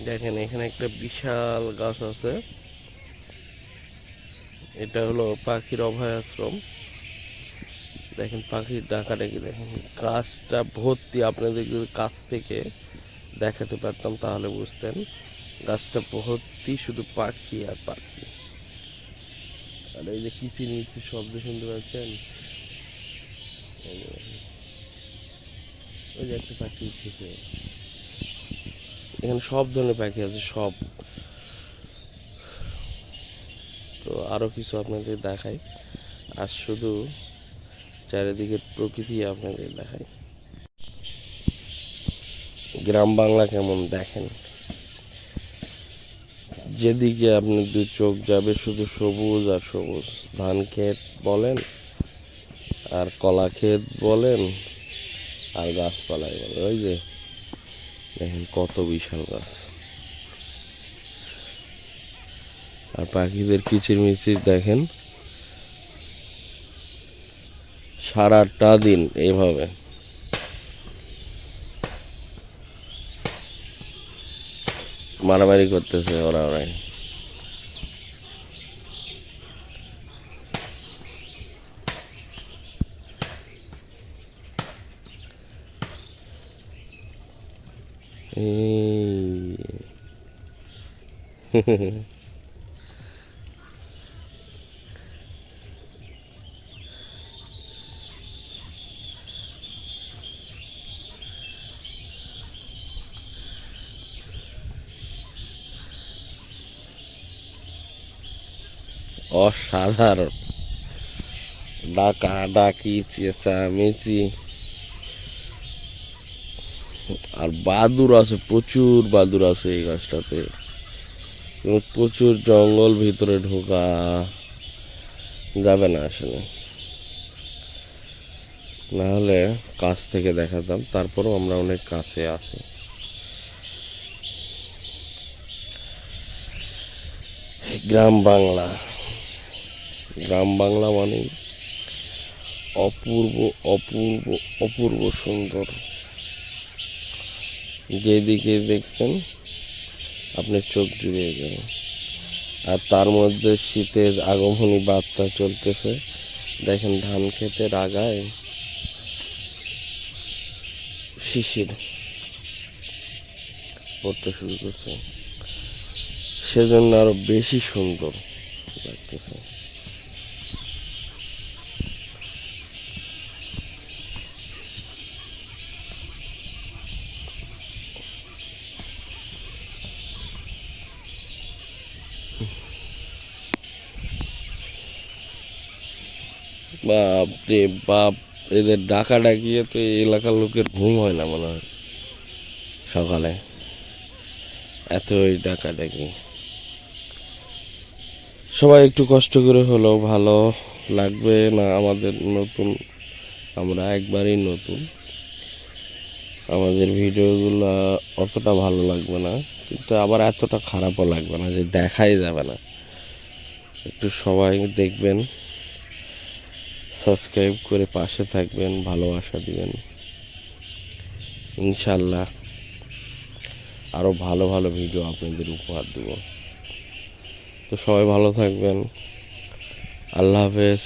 দেখেন, এখানে একটা বিশাল গাছ আছে। এটা হলো পাখির অভয় আশ্রম দেখেন, পাখির ডাকাডাকি দেখেন? গাছটা ভর্তি আপনাদের যদি কাছ থেকে দেখাতে পারতাম তাহলে বুঝতেন, গাছটা ভর্তি শুধু পাখি আর পাখি। আর এই যে কিচির মিচির শব্দ শুনতে পাচ্ছেন। ওই যে একটা পাখি উঠেছে। এখানে সব ধরনের পাখি আছে, সব। তো আরও কিছু আপনাদের দেখাই। আর শুধু চারিদিকের প্রকৃতি আপনাদের দেখাই। গ্রাম বাংলা কেমন দেখেন? যেদিকে আপনি দু চোখ যাবে শুধু সবুজ আর সবুজ। ধান ক্ষেত বলেন, আর কলা ক্ষেত বলেন, আর গাছপালাই বলেন। ওই যে দেখেন কত বিশাল গাছ। আর পাখিদের কিচিরমিচির দেখেন। সারাটা দিন এভাবে। মারামারি করতেছে ওরা ওরাই। অসাধারণ ডাকা ডাকি চেঁচামেচি আর বাদুর আছে, প্রচুর বাদুর আছে এই গাছটাতে। প্রচুর জঙ্গল ভিতরে ঢোকা যাবে না আসলে। না হলে কাছ থেকে দেখাতাম, তারপরও আমরা অনেক কাছে আছি। গ্রাম বাংলা। গ্রাম বাংলা মানে অপূর্ব অপূর্ব অপূর্ব সুন্দর। যেদিকে দেখবেন আপনার চোখ জুড়িয়ে যাবে আর তার মধ্যে শীতের আগমনী বার্তা চলতেছে। দেখেন, ধান ক্ষেতের আগায় শিশির পড়তে শুরু করছে। সেজন্য আরও বেশি সুন্দর লাগতেছে। বাপ রে বাপ, এদের ডাকা ডাকিয়ে তো এলাকার লোকের ঘুম হয় না মনে হয় সকালে। এত ওই ডাকা ডাকি সবাই একটু কষ্ট করে হলেও ভালো লাগবে না আমাদের নতুন, আমরা একবারই নতুন। আমাদের ভিডিওগুলো অতটা ভালো লাগবে না, কিন্তু আবার এতটা খারাপও লাগবে না যে দেখাই যাবে না। একটু সবাই দেখবেন। সাবস্ক্রাইব করে পাশে থাকবেন, ভালোবাসা দিবেন। ইনশাল্লাহ আরও ভালো ভালো ভিডিও আপনাদের উপহার দেব। তো সবাই ভালো থাকবেন। আল্লাহ হাফেজ।